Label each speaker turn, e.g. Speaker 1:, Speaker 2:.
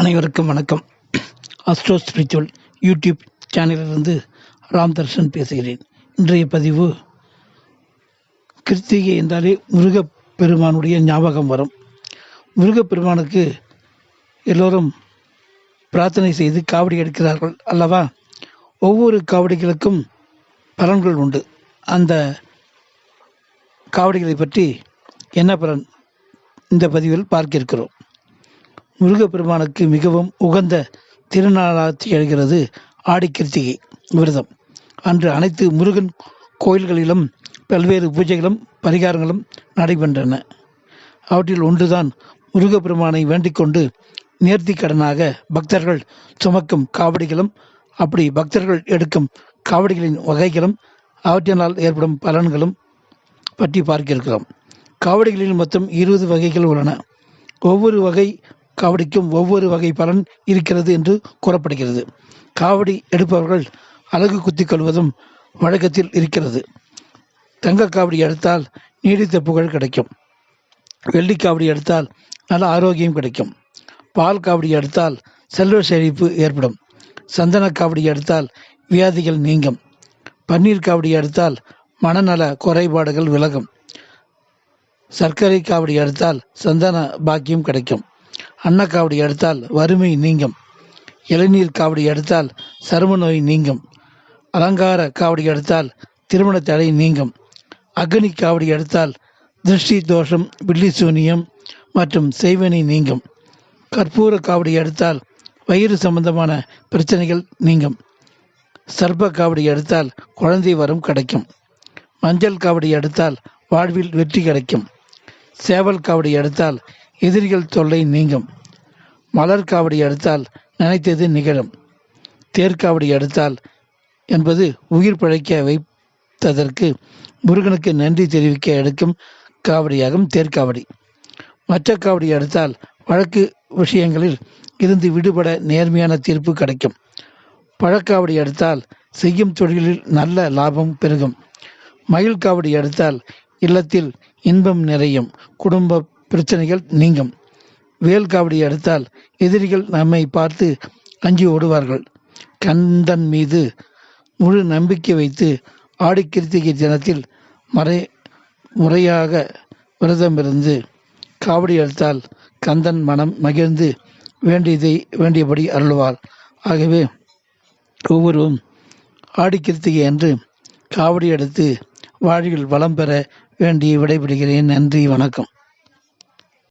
Speaker 1: அனைவருக்கும் வணக்கம். Astro spiritual YouTube சேனலிலிருந்து ராம் தர்ஷன் பேசுகிறேன். இன்றைய பதிவு கிருத்திகை என்றாலே முருகப்பெருமானுடைய ஞாபகம் வரும். முருகப்பெருமானுக்கு எல்லோரும் பிரார்த்தனை செய்து காவடி எடுக்கிறார்கள் அல்லவா? ஒவ்வொரு காவடிகளுக்கும் பலன்கள் உண்டு. அந்த காவடிகளை பற்றி என்ன பலன்? இந்த பதிவில் பார்க்க இருக்கிறோம் முருகப்பெருமானுக்கு மிகவும் உகந்த திருநாளாக திகழ்கிறது ஆடி கிருத்திகை விரதம். அன்று அனைத்து முருகன் கோயில்களிலும் பல்வேறு பூஜைகளும் பரிகாரங்களும் நடைபெற்றன. அவற்றில் ஒன்றுதான் முருகப்பெருமானை வேண்டிக்கொண்டு நேர்த்தி கடனாக பக்தர்கள் சுமக்கும் காவடிகளும் அப்படி பக்தர்கள் எடுக்கும் காவடிகளின் வகைகளும் அவற்றினால் ஏற்படும் பலன்களும் பற்றி பார்க்க இருக்கிறோம் காவடிகளில் மொத்தம் இருபது வகைகள் உள்ளன. ஒவ்வொரு வகை காவடிக்கும் ஒவ்வொரு வகை பலன் இருக்கிறது என்று கூறப்படுகிறது. காவடி எடுப்பவர்கள் அழகு குத்திக் கொள்வதும் வழக்கத்தில் இருக்கிறது. தங்க காவடி எடுத்தால் நீடித்த புகழ் கிடைக்கும். வெள்ளி காவடி எடுத்தால் நல்ல ஆரோக்கியம் கிடைக்கும். பால் காவடி எடுத்தால் செல்வ செழிப்பு ஏற்படும். சந்தன காவடி எடுத்தால் வியாதிகள் நீங்கும். பன்னீர் காவடி எடுத்தால் மனநல குறைபாடுகள் விலகும். சர்க்கரை காவடி எடுத்தால் சந்தன பாக்கியம் கிடைக்கும். அன்னக்காவடி எடுத்தால் வறுமை நீங்கும். இளநீர் காவடி எடுத்தால் சரும நோய் நீங்கும். அலங்கார காவடி எடுத்தால் திருமண தடை நீங்கும். அக்னி காவடி எடுத்தால் திருஷ்டி தோஷம் பில்லி சூனியம் மற்றும் செய்வனி நீங்கும். கற்பூர காவடி எடுத்தால் வயிறு சம்பந்தமான பிரச்சனைகள் நீங்கும். சர்ப்ப காவடி எடுத்தால் குழந்தை வரம் கிடைக்கும். மஞ்சள் காவடி எடுத்தால் வாழ்வில் வெற்றி கிடைக்கும். சேவல் காவடி எடுத்தால் எதிரிகள் தொல்லை நீங்கும். மலர் காவடி எடுத்தால் நினைத்தது நிகழும். தேர்காவடி எடுத்தால் என்பது உயிர் பிழைக்க வைத்ததற்கு முருகனுக்கு நன்றி தெரிவிக்க எடுக்கும் காவடியாகும் தேர்காவடி மற்ற காவடி எடுத்தால் வழக்கு விஷயங்களில் இருந்து விடுபட நேர்மையான தீர்ப்பு கிடைக்கும். பழக்காவடி எடுத்தால் செய்யும் தொழிலில் நல்ல லாபம் பெருகும். மயில் காவடி எடுத்தால் இல்லத்தில் இன்பம் நிறையும். குடும்ப பிரச்சனைகள் நீங்கும். வேல் காவடி எடுத்தால் எதிரிகள் நம்மை பார்த்து அஞ்சி ஓடுவார்கள். கந்தன் மீது முழு நம்பிக்கை வைத்து ஆடி கிருத்திகை தினத்தில் மறை முறையாக விரதமிருந்து காவடி எடுத்தால் கந்தன் மனம் மகிழ்ந்து வேண்டியதை வேண்டியபடி அருள்வார் ஆகவே ஒவ்வொருவரும் ஆடி கிருத்திகை அன்று காவடி எடுத்து வாழ்வில் வளம் பெற வேண்டி விடைபெறுகிறேன். நன்றி வணக்கம்.